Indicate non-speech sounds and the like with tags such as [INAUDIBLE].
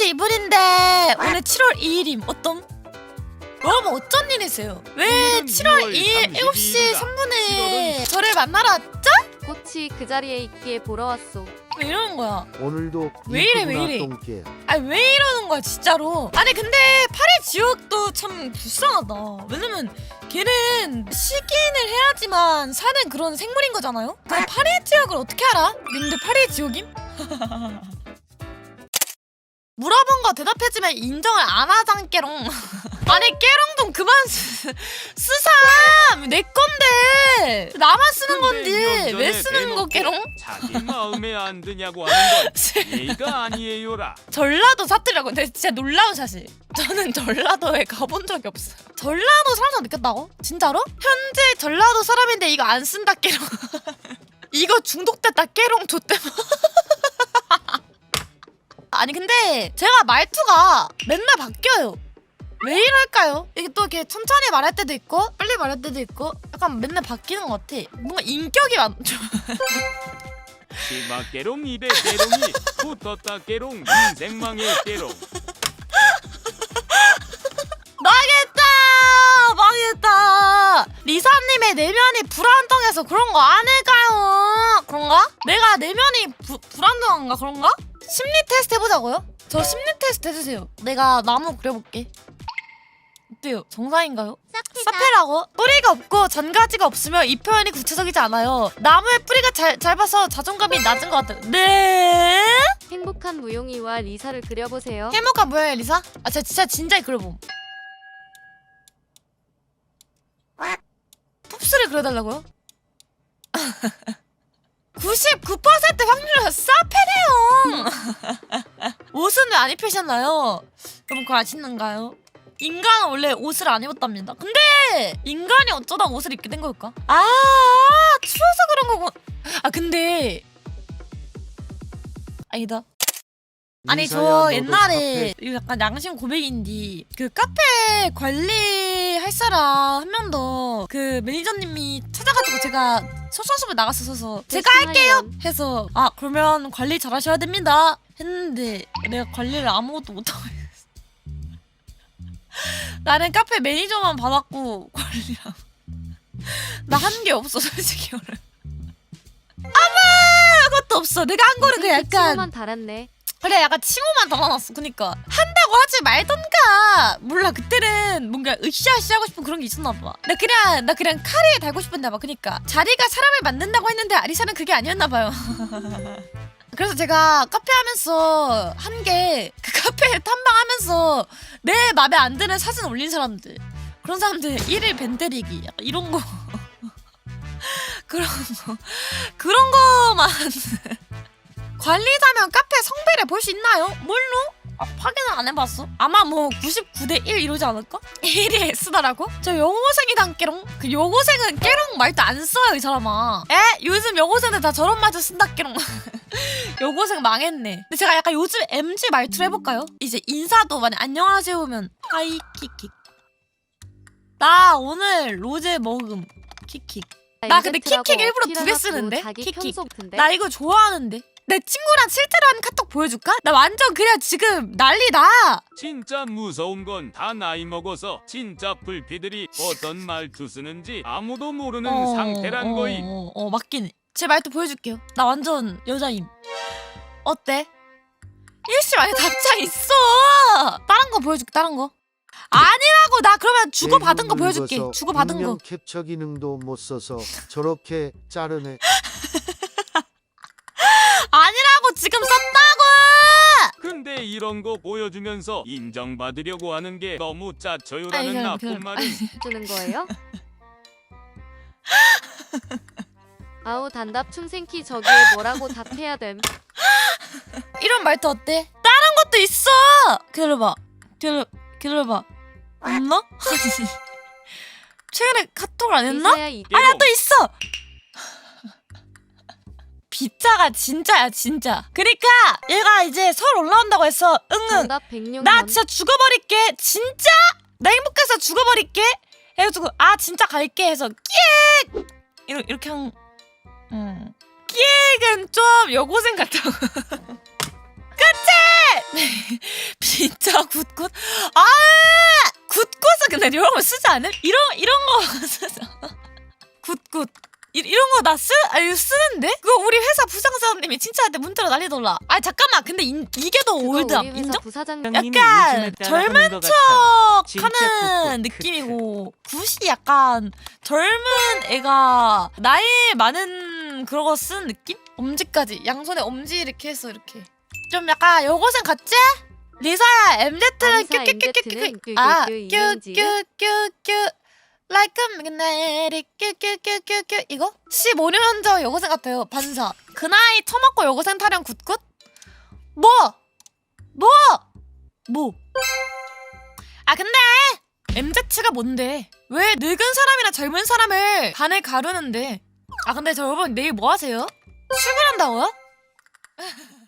7시 2분인데 오늘 7월 2일임 어떤? 여러분 어쩐 일이세요? 왜 오늘은 7월 6월 2일 7시 32일 이다. 3분에 저를 만나러 왔죠? 꽃이 그 자리에 있기에 보러 왔소. 왜 이러는 거야? 오늘도 왜 이래, 왜 이래? 똥개 아니 왜 이러는 거야 진짜로 아니 근데 파리 지옥도 참 불쌍하다 왜냐면 걔는 시기인을 해야지만 사는 그런 생물인 거잖아요 그럼 파리의 지옥을 어떻게 알아? 님들 파리의 지옥임? [LAUGHS] 물어본 거 대답해주면 인정을 안 하잖게롱. [LAUGHS] 아니 깨롱 좀 그만 쓰, 쓰삼! 내 건데! 나만 쓰는 건지 왜 쓰는 거 깨롱? 자기 마음에 안 드냐고 하는 건 [LAUGHS] 예의가 아니에요라. 전라도 사투리라고. 근데 진짜 놀라운 사실. 저는 전라도에 가본 적이 없어요. 전라도 사람 느꼈다고? 진짜로? 현재 전라도 사람인데 이거 안 쓴다 깨롱. [LAUGHS] 이거 중독됐다 깨롱 좋대 아니 근데 제가 말투가 맨날 바뀌어요 왜 이럴까요? 이게 또 이렇게 천천히 말할 때도 있고 빨리 말할 때도 있고 약간 맨날 바뀌는 것 같아 뭔가 인격이 많... 치마 깨롱 입에 깨롱이 붙었다 깨롱 인생망의 깨롱. 망했다! 망했다! 리사님의 내면이 불안정해서 그런 거 아닐까요? 그런가? 내가 내면이 부, 불안정한가 그런가? 심리 테스트 해보자고요? 저 심리 테스트 해주세요. 내가 나무 그려볼게. 어때요? 정상인가요? 사페라고? 뿌리가 없고 잔가지가 없으면 이 표현이 구체적이지 않아요. 나무의 뿌리가 잘, 짧아서 자존감이 낮은 것 같아요. 네? 행복한 무용이와 리사를 그려보세요. 행복한 모양이야 리사? 아 진짜 진짜 진작에 그려봄 풉스를 그려달라고요? [LAUGHS] 99% 확률로 사페네요 옷은 왜 안 입히셨나요? 여러분 그거 아시는가요? 인간은 원래 옷을 안 입었답니다 근데 인간이 어쩌다 옷을 입게 된 걸까? 아 추워서 그런 거고 아 근데 아니다 아니 저 옛날에 이거 약간 양심 고백인데 그 카페 관리할 사람 한 명 더 그 매니저님이 찾아가지고 제가 소셜수업 나갔었어서 제가 할게요 해서 아 그러면 관리 잘하셔야 됩니다 했는데 내가 관리를 아무것도 못하고 있었어. [LAUGHS] 나는 카페 매니저만 받았고 관리랑 나 한 게 없어 솔직히 오늘 [LAUGHS] 아무 것도 없어. 내가 한 거는 그냥 약간 만 달았네. 그래 약간 칭호만 담아놨어. 그니까 한다고 하지 말던가. 몰라 그때는 뭔가 으쌰으쌰 하고 싶은 그런 게 있었나 봐. 나 그냥 나 그냥 카리에 달고 싶었나 봐. 그니까 자리가 사람을 만든다고 했는데 아리사는 그게 아니었나 봐요. [LAUGHS] 그래서 제가 카페 하면서 한 게 그 카페 탐방하면서 내 맘에 안 드는 사진 올린 사람들. 그런 사람들 일일 벤 때리기. 약간 이런 거. [LAUGHS] 그런 거. 그런 거만 [LAUGHS] 관리자면 카페 성배를 볼 수 있나요? 뭘로? 아, 확인을 안 해봤어. 아마 뭐 99대 1 이러지 않을까? [LAUGHS] 1이 S다라고? 저 여고생이단 깨롱? 그 여고생은 깨롱 말도 안 써요 이 사람아. 에? 요즘 여고생들 다 저런 말도 쓴다 깨롱. [LAUGHS] 여고생 망했네. 근데 제가 약간 요즘 MG 말투로 해볼까요? 이제 인사도 만약 안녕하세요 하면 하이 킥킥. 나 오늘 로제 먹음 킥킥. 나 근데 킥킥 일부러 두 개 쓰는데? 자기 킥킥. 나 이거 좋아하는데. 내 친구랑 실제로 하는 카톡 보여줄까? 나 완전 그냥 지금 난리다. 진짜 무서운 건 다 나이 먹어서 진짜 불피들이 어떤 말투 쓰는지 아무도 모르는 상태란 어, 거임. 어, 어, 맞긴 해. 제 말도 보여줄게요. 나 완전 여자임. 어때? 일시 안에 답장 있어. 다른 거 보여줄게. 다른 거. 아니라고 나 그러면 주고 받은 거 보여줄게. 주고 받은 거. 캡처 기능도 못 써서 저렇게 자르네 지금 썼다고. 근데 이런 거 보여주면서 인정받으려고 하는 게 너무 짜쳐요라는 그냥 나쁜 그- 말임. 주는 거예요? 아우 단답 춤생키 저기에 뭐라고 답해야 됨. 이런 말도 어때? 다른 것도 있어. 기다려봐. 기다려, 기다려봐. 없나? [LAUGHS] 최근에 카톡을 안 했나? 리사야 이 아니야 또 있어. 비자가 진짜야 진짜. 그러니까 얘가 이제 서울 올라온다고 했어. 응응. 정답 100년 나 전. 진짜 죽어버릴게. 진짜? 나 행복해서 죽어버릴게. 해가지고 아 진짜 갈게 해서 끼액 이렇게 이렇게 한. 음. 끼액은 좀 여고생 같다고. [LAUGHS] 그치? 진짜 [LAUGHS] 굿굿 아 굿굿은 근데 이런 거 쓰지 않을? 이런 이런 거 [LAUGHS] 쓰죠 굿굿 이, 이런 거 나 쓰, 아, 이거 쓰는데? 그거 우리 회사 부상사원님이 칭찬할 때 문자로 난리돌라. 아, 잠깐만. 근데 인, 이게 더 올드함. 인정? 부사장님 약간 젊은 척 하는. 느낌이고 굿이 약간 젊은 애가 나이 많은 그런 거쓴 느낌? 엄지까지 양손에 엄지 이렇게 해서 이렇게 좀 약간 여고생 같지? 리사야 MZ는 큐큐큐큐큐 아 큐큐큐 이은지. 큐큐큐큐 like a magnetic 이거? 15년 전 여고생 같아요 반사 그 나이 처먹고 여고생 타령 굿굿? 뭐? 뭐? 뭐? 아 근데 MZ가 뭔데? 왜 늙은 사람이나 젊은 사람을 반을 가르는데? 아 근데 저 여러분 내일 뭐 하세요? 출근한다고요? [LAUGHS]